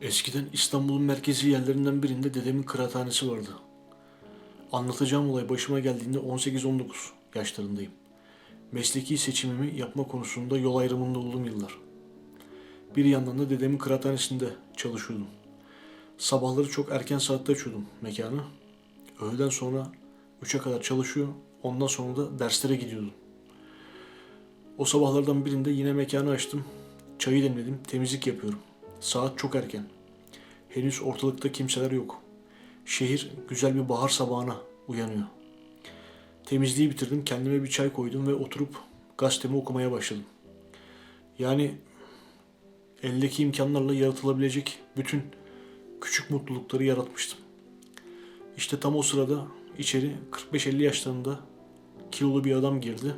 Eskiden İstanbul'un merkezi yerlerinden birinde dedemin kıraathanesi vardı. Anlatacağım olay başıma geldiğinde 18-19 yaşlarındayım. Mesleki seçimimi yapma konusunda yol ayrımında olduğum yıllar. Bir yandan da dedemin kıraathanesinde çalışıyordum. Sabahları çok erken saatte açıyordum mekanı. Öğleden sonra 3'e kadar çalışıyor, ondan sonra da derslere gidiyordum. O sabahlardan birinde yine mekanı açtım. Çayı demledim, temizlik yapıyorum. Saat çok erken. Henüz ortalıkta kimseler yok. Şehir güzel bir bahar sabahına uyanıyor. Temizliği bitirdim, kendime bir çay koydum ve oturup gazetemi okumaya başladım. Yani eldeki imkanlarla yaratılabilecek bütün küçük mutlulukları yaratmıştım. İşte tam o sırada içeri 45-50 yaşlarında kilolu bir adam girdi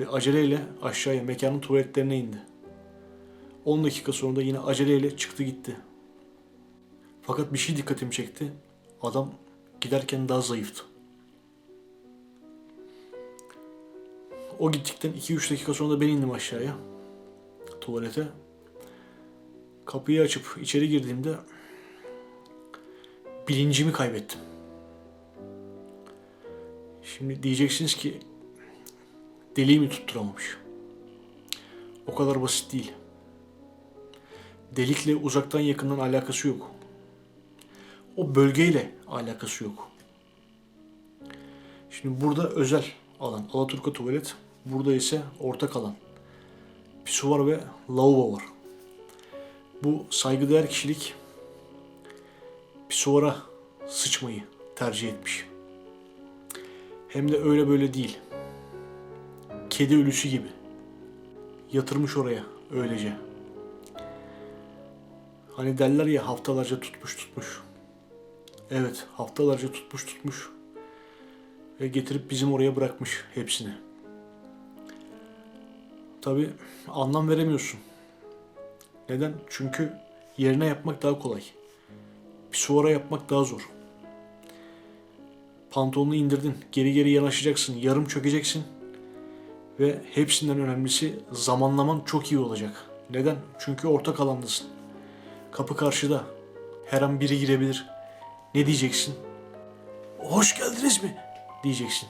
ve aceleyle aşağıya mekanın tuvaletlerine indi. 10 dakika sonra da yine aceleyle çıktı gitti. Fakat bir şey dikkatimi çekti. Adam giderken daha zayıftı. O gittikten 2-3 dakika sonra da ben indim aşağıya. Tuvalete. Kapıyı açıp içeri girdiğimde bilincimi kaybettim. Şimdi diyeceksiniz ki deliği mi tutturamamış? O kadar basit değil. Delikle uzaktan yakından alakası yok. O bölgeyle alakası yok. Şimdi burada özel alan Alaturka tuvalet. Burada ise ortak alan. Pisuvar ve lavabo var. Bu saygıdeğer kişilik pisuvara sıçmayı tercih etmiş. Hem de öyle böyle değil. Kedi ölüsü gibi. Yatırmış oraya öylece. Hani derler ya haftalarca tutmuş tutmuş. Evet haftalarca tutmuş tutmuş. Ve getirip bizim oraya bırakmış hepsini. Tabi anlam veremiyorsun. Neden? Çünkü yerine yapmak daha kolay. Pisuvara yapmak daha zor. Pantolonunu indirdin. Geri geri yanaşacaksın. Yarım çökeceksin. Ve hepsinden önemlisi zamanlaman çok iyi olacak. Neden? Çünkü ortak alandasın. Kapı karşıda. Her an biri girebilir. Ne diyeceksin? Hoş geldiniz mi? Diyeceksin.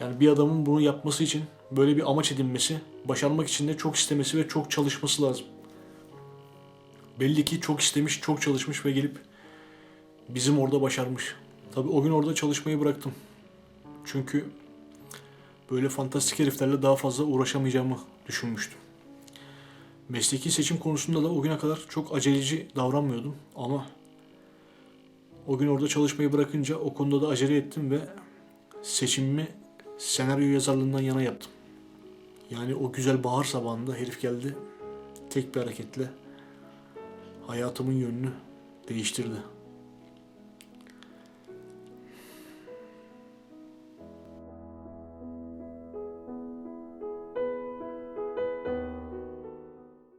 Yani bir adamın bunu yapması için böyle bir amaç edinmesi, başarmak için de çok istemesi ve çok çalışması lazım. Belli ki çok istemiş, çok çalışmış ve gelip bizim orada başarmış. Tabii o gün orada çalışmayı bıraktım. Çünkü böyle fantastik heriflerle daha fazla uğraşamayacağımı düşünmüştüm. Mesleki seçim konusunda da o güne kadar çok aceleci davranmıyordum ama o gün orada çalışmayı bırakınca o konuda da acele ettim ve seçimimi senaryo yazarlığından yana yaptım. Yani o güzel bahar sabahında herif geldi tek bir hareketle hayatımın yönünü değiştirdi.